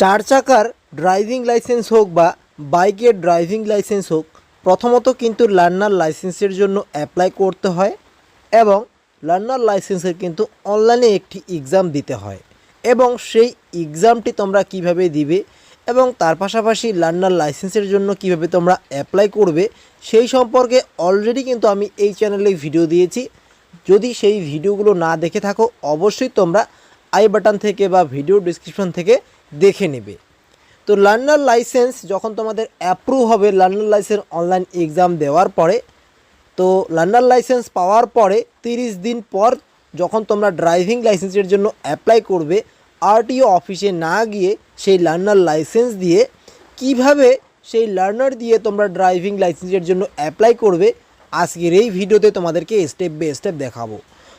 চার চাকার driving licence হোক বা বাইকের ড্রাইভিং লাইসেন্স হোক, প্রথমত কিন্তু লার্নার লাইসেন্সের জন্য অ্যাপ্লাই করতে হয় এবং লার্নার লাইসেন্সের কিন্তু অনলাইনে একটি এক্সাম দিতে হয় এবং সেই এক্সামটি তোমরা কীভাবে দিবে এবং তার পাশাপাশি লার্নার লাইসেন্সের জন্য কীভাবে তোমরা অ্যাপ্লাই করবে সেই সম্পর্কে অলরেডি কিন্তু আমি এই চ্যানেলে ভিডিও দিয়েছি। যদি সেই ভিডিওগুলো না দেখে থাকো, অবশ্যই তোমরা আই বাটন থেকে বা ভিডিও ডিসক্রিপশন থেকে দেখে নেবে। তো লার্নার লাইসেন্স যখন তোমাদের অ্যাপ্রুভ হবে লার্নার লাইসেন্স অনলাইন এক্সাম দেওয়ার পরে, তো লার্নার লাইসেন্স পাওয়ার পরে তিরিশ দিন পর যখন তোমরা ড্রাইভিং লাইসেন্সের জন্য অ্যাপ্লাই করবে আরটিও অফিসে না গিয়ে সেই লার্নার লাইসেন্স দিয়ে কীভাবে সেই লার্নার দিয়ে তোমরা ড্রাইভিং লাইসেন্সের জন্য অ্যাপ্লাই করবে, আজকের এই ভিডিওতে তোমাদেরকে স্টেপ বাই স্টেপ দেখাবো।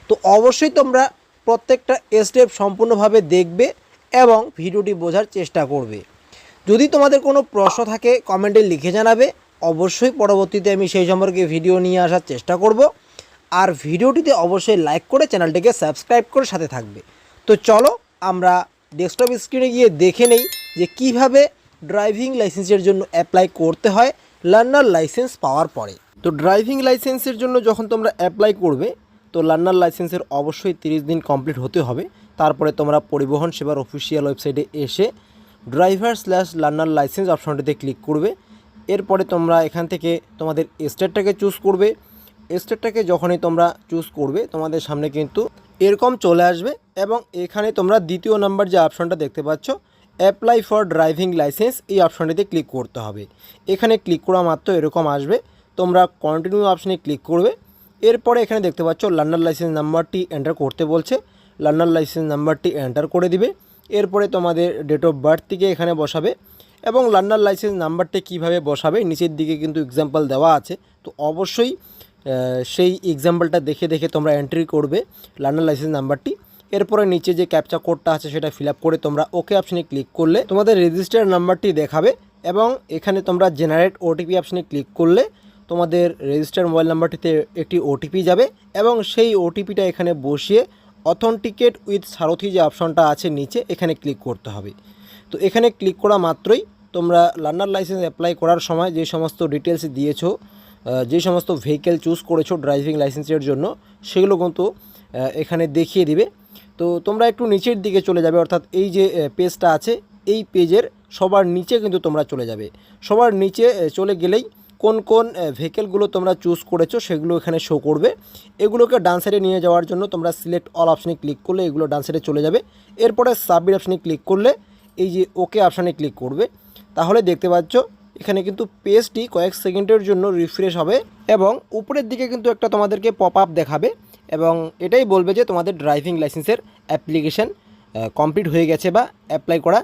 তো অবশ্যই তোমরা প্রত্যেকটা স্টেপ সম্পূর্ণভাবে দেখবে এবং ভিডিওটি বোঝার চেষ্টা করবে। যদি তোমাদের কোনো প্রশ্ন থাকে, কমেন্টে লিখে জানাবে। অবশ্যই পরবর্তীতে আমি সেই সম্পর্কে ভিডিও নিয়ে আসার চেষ্টা করব। আর ভিডিওটিতে অবশ্যই লাইক করে চ্যানেলটিকে সাবস্ক্রাইব করে সাথে থাকবে। তো চলো, আমরা ডেস্কটপ স্ক্রিনে গিয়ে দেখে নেই যে কীভাবে ড্রাইভিং লাইসেন্সের জন্য অ্যাপ্লাই করতে হয় লার্নার লাইসেন্স পাওয়ার পরে। তো ড্রাইভিং লাইসেন্সের জন্য যখন তোমরা অ্যাপ্লাই করবে, তো লার্নার লাইসেন্সের অবশ্যই তিরিশ দিন কমপ্লিট হতে হবে। তারপরে তোমরা পরিবহন সেবার অফিসিয়াল ওয়েবসাইটে এসে ড্রাইভার স্ল্যাশ লার্নার লাইসেন্স অপশনটিতে ক্লিক করবে। এরপরে তোমরা এখান থেকে তোমাদের স্টেটটাকে চুজ করবে। স্টেটটাকে যখনই তোমরা চুজ করবে, তোমাদের সামনে কিন্তু এরকম চলে আসবে এবং এখানে তোমরা দ্বিতীয় নাম্বার যে অপশনটা দেখতে পাচ্ছ অ্যাপ্লাই ফর ড্রাইভিং লাইসেন্স এই অপশনটিতে ক্লিক করতে হবে। এখানে ক্লিক করা মাত্র এরকম আসবে। তোমরা কন্টিনিউ অপশনে ক্লিক করবে। এরপরে এখানে দেখতে পাচ্ছ লার্নার লাইসেন্স নাম্বারটি এন্টার করতে বলছে। লার্নার লাইসেন্স নাম্বারটি এন্টার করে দিবে। এরপরে তোমাদের ডেট অফ বার্থ থেকে এখানে বসাবে এবং লার্নার লাইসেন্স নাম্বারটি কীভাবে বসাবে নিচের দিকে কিন্তু এক্সাম্পল দেওয়া আছে। তো অবশ্যই সেই এক্সাম্পলটা দেখে দেখে তোমরা এন্ট্রি করবে লার্নার লাইসেন্স নাম্বারটি। এরপরে নিচে যে ক্যাপচা কোডটা আছে সেটা ফিল করে তোমরা ওকে অপশনে ক্লিক করলে তোমাদের রেজিস্টার নাম্বারটি দেখাবে এবং এখানে তোমরা জেনারেট ওটিপি অপশনে ক্লিক করলে তোমাদের রেজিস্টার মোবাইল নাম্বারটিতে একটি ওটিপি যাবে এবং সেই ওটিপিটা এখানে বসিয়ে অথেন্টিকেট উইথ সারথি যে অপশনটা আছে নিচে, এখানে ক্লিক করতে হবে। তো এখানে ক্লিক করা মাত্রই তোমরা লার্নার লাইসেন্স অ্যাপ্লাই করার সময় যে সমস্ত ডিটেলস দিয়েছ যে সমস্ত ভেহিকেল চুজ করেছ ড্রাইভিং লাইসেন্সের জন্য, সেগুলো কিন্তু এখানে দেখিয়ে দিবে। তো তোমরা একটু নিচের দিকে চলে যাবে, অর্থাৎ এই যে পেজটা আছে, এই পেজের সবার নিচে কিন্তু তোমরা চলে যাবে। সবার নিচে চলে গেলেই কোন কোন ভেহিকেলগুলো তোমরা চুজ করেছ সেগুলো এখানে শো করবে। এগুলোকে ডান সাইডে নিয়ে যাওয়ার জন্য তোমরা সিলেক্ট অল অপশনে ক্লিক করলে এগুলো ডান সাইডে চলে যাবে। এরপরে সাবমিট অপশনে ক্লিক করলে এই যে ওকে অপশানে ক্লিক করবে। তাহলে দেখতে পাচ্ছ, এখানে কিন্তু পেজটি কয়েক সেকেন্ডের জন্য রিফ্রেশ হবে এবং উপরের দিকে কিন্তু একটা তোমাদেরকে পপ আপ দেখাবে এবং এটাই বলবে যে তোমাদের ড্রাইভিং লাইসেন্সের অ্যাপ্লিকেশান কমপ্লিট হয়ে গেছে বা অ্যাপ্লাই করা।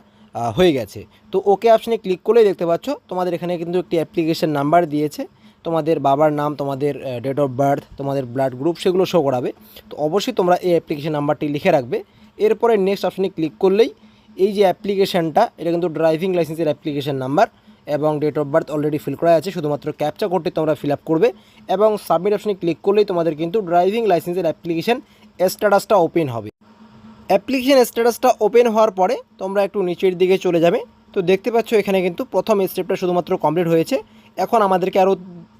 হয়ে গেছে। তো ওকে অপশানে ক্লিক করলেই দেখতে পাচ্ছ, তোমাদের এখানে কিন্তু একটি অ্যাপ্লিকেশান নাম্বার দিয়েছে। তোমাদের বাবার নাম, তোমাদের ডেট অফ বার্থ তোমাদের ব্লাড গ্রুপ সেগুলো শো করাবে। তো অবশ্যই তোমরা এই অ্যাপ্লিকেশান নাম্বারটি লিখে রাখবে। এরপরে নেক্সট অপশানে ক্লিক করলেই এই যে অ্যাপ্লিকেশানটা এটা কিন্তু ড্রাইভিং লাইসেন্সের অ্যাপ্লিকেশান নাম্বার এবং date of birth already fill করা আছে, শুধুমাত্র ক্যাপচা কোডটি তোমরা ফিল আপ করবে এবং সাবমিট অপশানে ক্লিক করলেই তোমাদের কিন্তু ড্রাইভিং লাইসেন্সের অ্যাপ্লিকেশান স্ট্যাটাসটা ওপেন হবে। অ্যাপ্লিকেশন স্ট্যাটাসটা ওপেন হওয়ার পরে তোমরা একটু নিচের দিকে চলে যাবে। তো দেখতে পাচ্ছ এখানে কিন্তু প্রথম স্টেপটা শুধুমাত্র কমপ্লিট হয়েছে। এখন আমাদেরকে আরও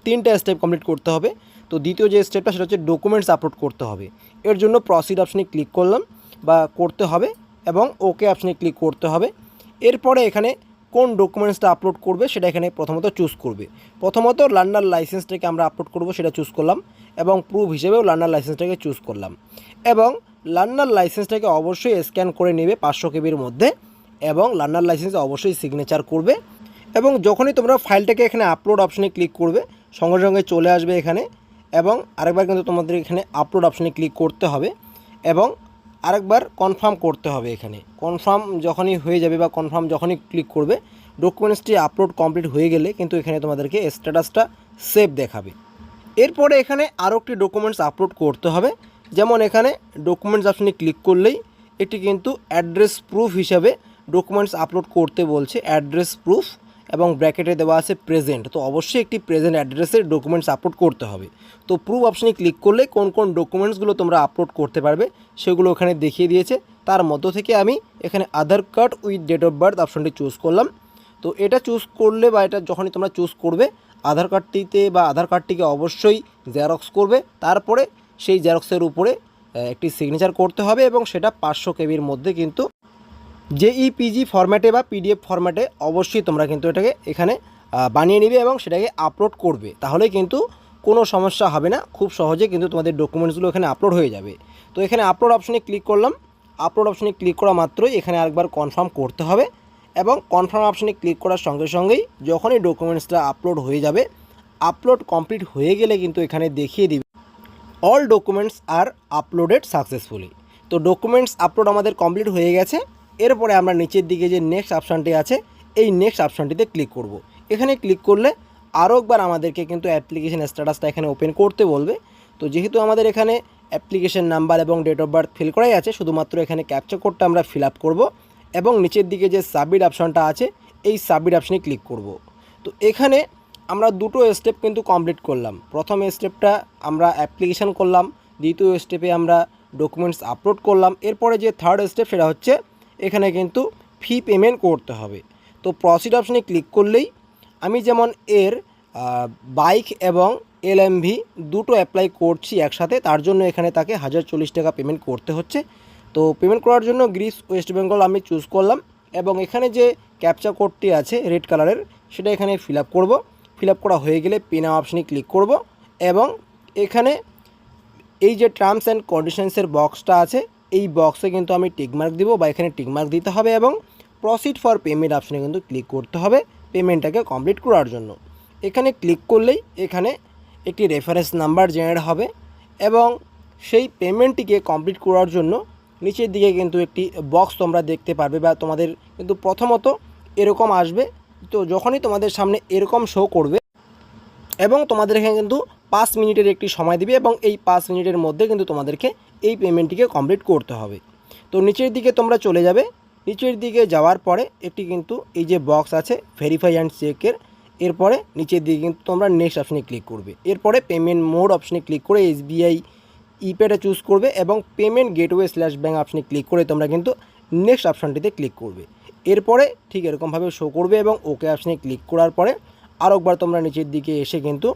তিনটা স্টেপ কমপ্লিট করতে হবে। তো দ্বিতীয় যে স্টেপটা সেটা হচ্ছে ডকুমেন্টস আপলোড করতে হবে। এর জন্য প্রসিড অপশনে ক্লিক করলাম বা করতে হবে এবং ওকে অপশনে ক্লিক করতে হবে। এরপরে এখানে কোন ডকুমেন্টসটা আপলোড করবে সেটা এখানে প্রথমত চুজ করবে। প্রথমত লার্নার লাইসেন্সটাকে আমরা আপলোড করব সেটা চুজ করলাম এবং প্রুফ হিসেবেও লার্নার লাইসেন্সটাকে চুজ করলাম। এবং লার্নার লাইসেন্সটাকে অবশ্যই স্ক্যান করে নেবে পাঁচশো কেবির মধ্যে এবং লার্নার লাইসেন্স অবশ্যই সিগনেচার করবে এবং যখনই তোমরা ফাইলটাকে এখানে আপলোড অপশনে ক্লিক করবে, সঙ্গে সঙ্গে চলে আসবে এখানে এবং আরেকবার কিন্তু তোমাদের এখানে আপলোড অপশনে ক্লিক করতে হবে এবং আরেকবার কনফার্ম করতে হবে এখানে। কনফার্ম যখনই হয়ে যাবে বা কনফার্ম যখনই ক্লিক করবে ডকুমেন্টসটি আপলোড কমপ্লিট হয়ে গেলে কিন্তু এখানে তোমাদেরকে স্ট্যাটাসটা সেভ দেখাবে। এরপরে এখানে আরও একটি ডকুমেন্টস আপলোড করতে হবে। যেমন এখানে ডকুমেন্টস অপশনে ক্লিক করলেই এটি কিন্তু অ্যাড্রেস প্রুফ হিসাবে ডকুমেন্টস আপলোড করতে বলছে অ্যাড্রেস প্রুফ এবং ব্র্যাকেটে দেওয়া আছে প্রেজেন্ট তো অবশ্যই একটি প্রেজেন্ট অ্যাড্রেসের ডকুমেন্টস আপলোড করতে হবে। তো প্রুফ অপশানে ক্লিক করলে কোন কোন ডকুমেন্টসগুলো তোমরা আপলোড করতে পারবে সেগুলো ওখানে দেখিয়ে দিয়েছে। তার মধ্য থেকে আমি এখানে Aadhaar card with date of birth অপশনটি চুজ করলাম। তো এটা চুজ করলে বা এটা যখনই তোমরা চুজ করবে আধার কার্ডটিতে বা আধার কার্ডটিকে অবশ্যই জেরক্স করবে। তারপরে সেই জেরক্সের উপরে একটি সিগনেচার করতে হবে এবং সেটা পাঁচশো কেবির মধ্যে কিন্তু জেইপিজি ফরম্যাটে বা পিডিএফ ফরম্যাটে অবশ্যই তোমরা কিন্তু এটাকে এখানে বানিয়ে নিবে এবং সেটাকে আপলোড করবে। তাহলে কিন্তু কোনো সমস্যা হবে না, খুব সহজে কিন্তু তোমাদের ডকুমেন্টসগুলো এখানে আপলোড হয়ে যাবে। তো এখানে আপলোড অপশনে ক্লিক করলাম। আপলোড অপশনে ক্লিক করা মাত্রই এখানে আরেকবার কনফার্ম করতে হবে এবং কনফার্ম অপশনে ক্লিক করার সঙ্গে সঙ্গেই যখনই ডকুমেন্টসটা আপলোড হয়ে যাবে আপলোড কমপ্লিট হয়ে গেলে কিন্তু এখানে দেখিয়ে দিবে all documents are uploaded successfully তো ডকুমেন্টস আপলোড আমাদের কমপ্লিট হয়ে গেছে এরপরে আমরা নিচের দিকে যে নেক্সট অপশানটি আছে, এই নেক্সট অপশানটিতে ক্লিক করব। এখানে ক্লিক করলে আরও একবার আমাদেরকে কিন্তু অ্যাপ্লিকেশন স্ট্যাটাসটা এখানে ওপেন করতে বলবে তো যেহেতু আমাদের এখানে অ্যাপ্লিকেশন নাম্বার এবং ডেট অফ বার্থ ফিল করাই আছে, শুধুমাত্র এখানে ক্যাপচার কোডটা আমরা ফিল আপ করব এবং নিচের দিকে যে সাবমিট অপশানটা আছে, এই সাবমিট অপশানে ক্লিক করব। তো এখানে আমরা দুটো স্টেপ কিন্তু কমপ্লিট করলাম। প্রথম স্টেপটা আমরা অ্যাপ্লিকেশান করলাম, দ্বিতীয় স্টেপে আমরা ডকুমেন্টস আপলোড করলাম, এরপরে যে থার্ড স্টেপ সেটা হচ্ছে এখানে কিন্তু ফি পেমেন্ট করতে হবে। তো প্রসিড অপশানে ক্লিক করলেই আমি যেমন এর বাইক এবং এলএমভি দুটো অ্যাপ্লাই করছি একসাথে, তার জন্য এখানে তাকে হাজার চল্লিশ টাকা পেমেন্ট করতে হচ্ছে। তো পেমেন্ট করার জন্য গ্রিস, ওয়েস্ট বেঙ্গল আমি চুজ করলাম এবং এখানে যে ক্যাপচা কোডটি আছে রেড কালারের সেটা এখানে ফিল আপ করব। ফিল আপ করা হয়ে গেলে পেনা অপশানে ক্লিক করব এবং এখানে এই যে টার্মস অ্যান্ড কন্ডিশনসের বক্সটা আছে, এই বক্সে কিন্তু আমি টিকমার্ক দিব বা এখানে টিকমার্ক দিতে হবে এবং প্রসিড ফর পেমেন্ট অপশানে কিন্তু ক্লিক করতে হবে পেমেন্টটাকে কমপ্লিট করার জন্য। এখানে ক্লিক করলেই এখানে একটি রেফারেন্স নাম্বার জেনারেট হবে এবং সেই পেমেন্টটিকে কমপ্লিট করার জন্য নিচের দিকে কিন্তু একটি বক্স তোমরা দেখতে পারবে বা তোমাদের কিন্তু প্রথমত এরকম আসবে তো যখনই তোমাদের সামনে এরকম শো করবে, এবং তোমাদের এখানে কিন্তু পাঁচ মিনিটের একটি সময় দিবে, এবং এই পাঁচ মিনিটের মধ্যে কিন্তু তোমাদেরকে এই পেমেন্টটিকে কমপ্লিট করতে হবে। তো নিচের দিকে তোমরা চলে যাবে। নিচের দিকে যাওয়ার পরে একটি কিন্তু এই যে বক্স আছে ভেরিফাই অ্যান্ড চেকের এরপরে নিচের দিকে কিন্তু তোমরা নেক্সট অপশনে ক্লিক করবে। এরপরে পেমেন্ট মোড অপশনে ক্লিক করে এসবিআই ইপেটা চুজ করবে, এবং পেমেন্ট গেটওয়ে স্ল্যাশ ব্যাঙ্ক অপশনে ক্লিক করে তোমরা কিন্তু নেক্সট অপশানটিতে ক্লিক করবে। এরপরে ঠিক এরকমভাবে শো করবে এবং ওকে অপশনে ক্লিক করার পরে আরও একবার তোমরা নিচের দিকে এসে কিন্তু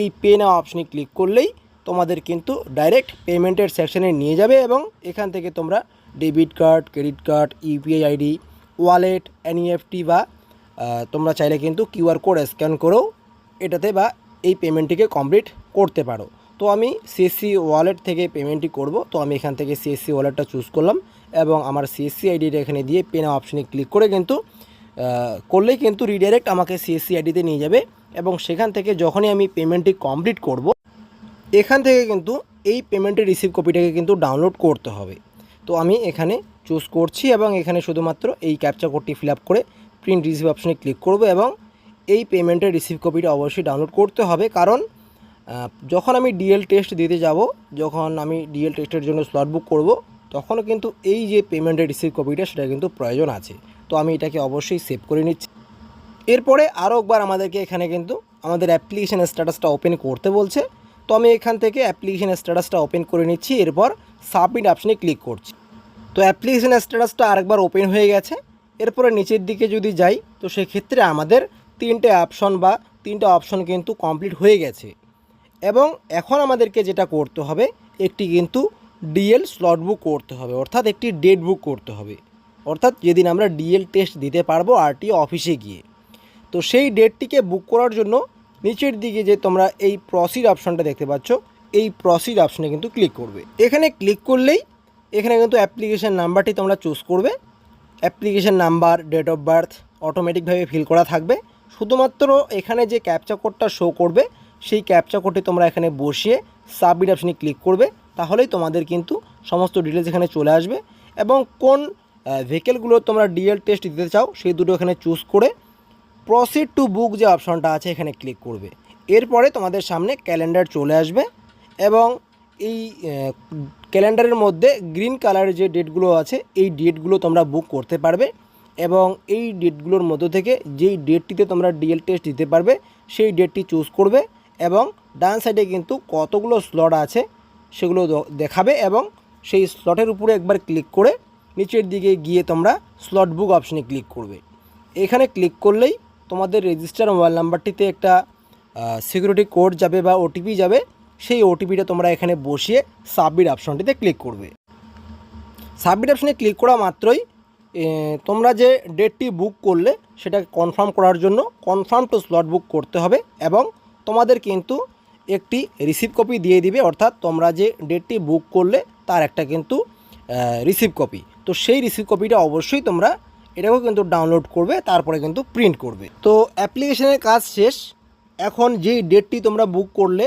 এই পে নাও অপশনে ক্লিক করলেই তোমাদের কিন্তু ডাইরেক্ট পেমেন্টের সেকশানে নিয়ে যাবে এবং এখান থেকে তোমরা debit card credit card UPI ID wallet NEFT বা তোমরা চাইলে কিন্তু কিউআর কোড স্ক্যান করেও এটাতে বা এই পেমেন্টটিকে কমপ্লিট করতে পারো। তো আমি সিএসসি ওয়ালেট থেকে পেমেন্টটি করব। তো আমি এখান থেকে সিএসসি ওয়ালেটটা চুজ করলাম। এবং আমার সিএসসি আইডিটা এখানে দিয়ে পেনা অপশনে ক্লিক করে কিন্তু করলেই কিন্তু রিডাইরেক্ট আমাকে সিএসসি আইডিতে নিয়ে যাবে এবং সেখান থেকে যখনই আমি পেমেন্টটি কমপ্লিট করব, এখান থেকে কিন্তু এই পেমেন্টের রিসিভ কপিটাকে কিন্তু ডাউনলোড করতে হবে। তো আমি এখানে চুজ করছি এবং এখানে শুধুমাত্র এই ক্যাপচা কোডটি ফিল করে প্রিন্ট রিসিভ অপশনে ক্লিক করব এবং এই পেমেন্টের রিসিভ কপিটা অবশ্যই ডাউনলোড করতে হবে। কারণ যখন আমি ডিএল টেস্ট দিতে যাব, যখন আমি ডিএল টেস্টের জন্য স্লট বুক করব তখনও কিন্তু এই যে পেমেন্টের রিসিভ কপিটা সেটা কিন্তু প্রয়োজন আছে। তো আমি এটাকে অবশ্যই সেভ করে নিচ্ছি। এরপরে আরও একবার আমাদেরকে এখানে কিন্তু আমাদের অ্যাপ্লিকেশান স্ট্যাটাসটা ওপেন করতে বলছে। তো আমি এখান থেকে অ্যাপ্লিকেশান স্ট্যাটাসটা ওপেন করে নিচ্ছি, এরপর সাবমিট অপশনে ক্লিক করছি। তো অ্যাপ্লিকেশান স্ট্যাটাসটা আরেকবার ওপেন হয়ে গেছে। এরপরে নিচের দিকে যদি যাই, তো সেক্ষেত্রে আমাদের তিনটে অপশন বা তিনটে অপশন কিন্তু কমপ্লিট হয়ে গেছে। এবং এখন আমাদেরকে যেটা করতে হবে, একটি কিন্তু ডিএল স্লট বুক করতে হবে, অর্থাৎ একটি ডেট বুক করতে হবে। অর্থাৎ যেদিন আমরা ডিএল টেস্ট দিতে পারব আরটি অফিসে গিয়ে। তো সেই ডেটটিকে বুক করার জন্য নিচের দিকে যে তোমরা এই প্রসিড অপশনটা দেখতে পাচ্ছ, এই প্রসিড অপশনে কিন্তু ক্লিক করবে। এখানে ক্লিক করলেই এখানে কিন্তু অ্যাপ্লিকেশান নাম্বারটি তোমরা চুজ করবে। Application number date of birth অটোমেটিকভাবে fill করা থাকবে। শুধুমাত্র এখানে যে ক্যাপচা কোডটা শো করবে, সেই ক্যাপচা কোডটি তোমরা এখানে বসিয়ে সাবমিট অপশনে ক্লিক করবে। তাহলেই তোমাদের কিন্তু সমস্ত ডিটেলস এখানে চলে আসবে এবং কোন ভেহিকেলগুলো তোমরা ডিএল টেস্ট দিতে চাও, সেই দুটো এখানে চুজ করে প্রসিড টু বুক যে অপশনটা আছে, এখানে ক্লিক করবে। এরপরে তোমাদের সামনে ক্যালেন্ডার চলে আসবে এবং এই ক্যালেন্ডারের মধ্যে গ্রিন কালারের যে ডেটগুলো আছে, এই ডেটগুলো তোমরা বুক করতে পারবে এবং এই ডেটগুলোর মধ্য থেকে যেই ডেটটিতে তোমরা ডিএল টেস্ট দিতে পারবে, সেই ডেটটি চুজ করবে এবং ডান সাইডে কিন্তু কতগুলো স্লট আছে সেগুলো দেখাবে এবং সেই স্লটের উপরে একবার ক্লিক করে নিচের দিকে গিয়ে তোমরা স্লট বুক অপশনে ক্লিক করবে। এখানে ক্লিক করলেই তোমাদের রেজিস্টার মোবাইল নাম্বারটিতে একটা সিকিউরিটি কোড যাবে বা ওটিপি যাবে। সেই ওটিপিটা তোমরা এখানে বসিয়ে সাবমিট অপশনটিতে ক্লিক করবে। সাবমিট অপশনে ক্লিক করা মাত্রই তোমরা যে ডেটটি বুক করলে সেটাকে কনফার্ম করার জন্য কনফার্ম টু স্লট বুক করতে হবে এবং তোমাদের কিন্তু একটি রিসিভ কপি দিয়ে দিবে, অর্থাৎ তোমরা যে ডেটটি বুক করলে তার একটা কিন্তু রিসিভ কপি তো সেই রিসিভ কপিটা অবশ্যই তোমরা এটাকেও কিন্তু ডাউনলোড করবে, তারপরে কিন্তু প্রিন্ট করবে। তো অ্যাপ্লিকেশনের কাজ শেষ। এখন যেই ডেটটি তোমরা বুক করলে,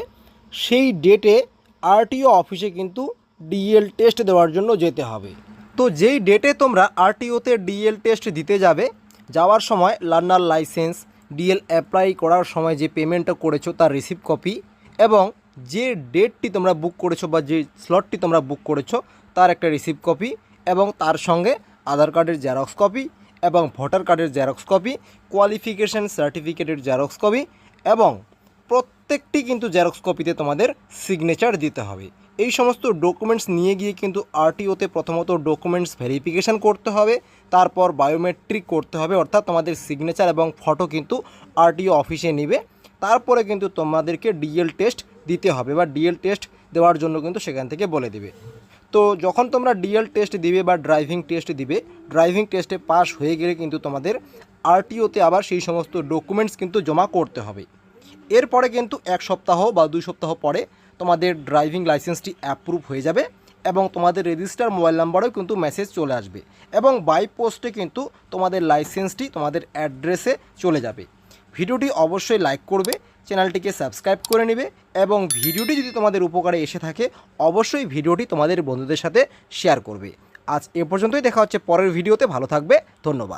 সেই ডেটে আরটিও অফিসে কিন্তু ডিএল টেস্ট দেওয়ার জন্য যেতে হবে। তো যেই ডেটে তোমরা আরটিওতে ডিএল টেস্ট দিতে যাবে, যাওয়ার সময় লার্নার লাইসেন্স ডিএল অ্যাপ্লাই করার সময় যে পেমেন্টটা করেছ তার রিসিভ কপি এবং যে ডেটটি তোমরা বুক করেছ বা যে স্লটটি তোমরা বুক করেছ, তার একটা রিসিভ কপি এবং তার সঙ্গে আধার কার্ডের জেরক্স কপি এবং ভোটার কার্ডের জেরক্স কপি কোয়ালিফিকেশান সার্টিফিকেটের জেরক্স কপি এবং প্রত্যেকটি কিন্তু জেরক্স কপিতে তোমাদের সিগনেচার দিতে হবে। এই সমস্ত ডকুমেন্টস নিয়ে গিয়ে কিন্তু আরটিওতে প্রথমত ডকুমেন্টস ভেরিফিকেশান করতে হবে, তারপর বায়োমেট্রিক করতে হবে, অর্থাৎ তোমাদের সিগনেচার এবং ফটো কিন্তু আরটিও অফিসে নেবে। তারপরে কিন্তু তোমাদেরকে ডিএল টেস্ট দিতে হবে বা ডিএল টেস্ট দেওয়ার জন্য কিন্তু সেখান থেকে বলে দেবে। তো যখন তোমরা ডিএল টেস্ট দিবে বা ড্রাইভিং টেস্ট দিবে ড্রাইভিং টেস্টে পাস হয়ে গেলে কিন্তু তোমাদের আরটিওতে আবার সেই সমস্ত ডকুমেন্টস কিন্তু জমা করতে হবে। এরপরে কিন্তু এক সপ্তাহ বা দুই সপ্তাহ পরে তোমাদের ড্রাইভিং লাইসেন্সটি অ্যাপ্রুভ হয়ে যাবে এবং তোমাদের রেজিস্টার মোবাইল নাম্বারেও কিন্তু মেসেজ চলে আসবে এবং বাই পোস্টে কিন্তু তোমাদের লাইসেন্সটি তোমাদের অ্যাড্রেসে চলে যাবে। ভিডিওটি অবশ্যই লাইক করবে, চ্যানেলটিকে সাবস্ক্রাইব করে নেবে এবং ভিডিওটি যদি তোমাদের উপকারে এসে থাকে, অবশ্যই ভিডিওটি তোমাদের বন্ধুদের সাথে শেয়ার করবে। আজ এ পর্যন্তই, দেখা হচ্ছে পরের ভিডিওতে, ভালো থাকবে, ধন্যবাদ।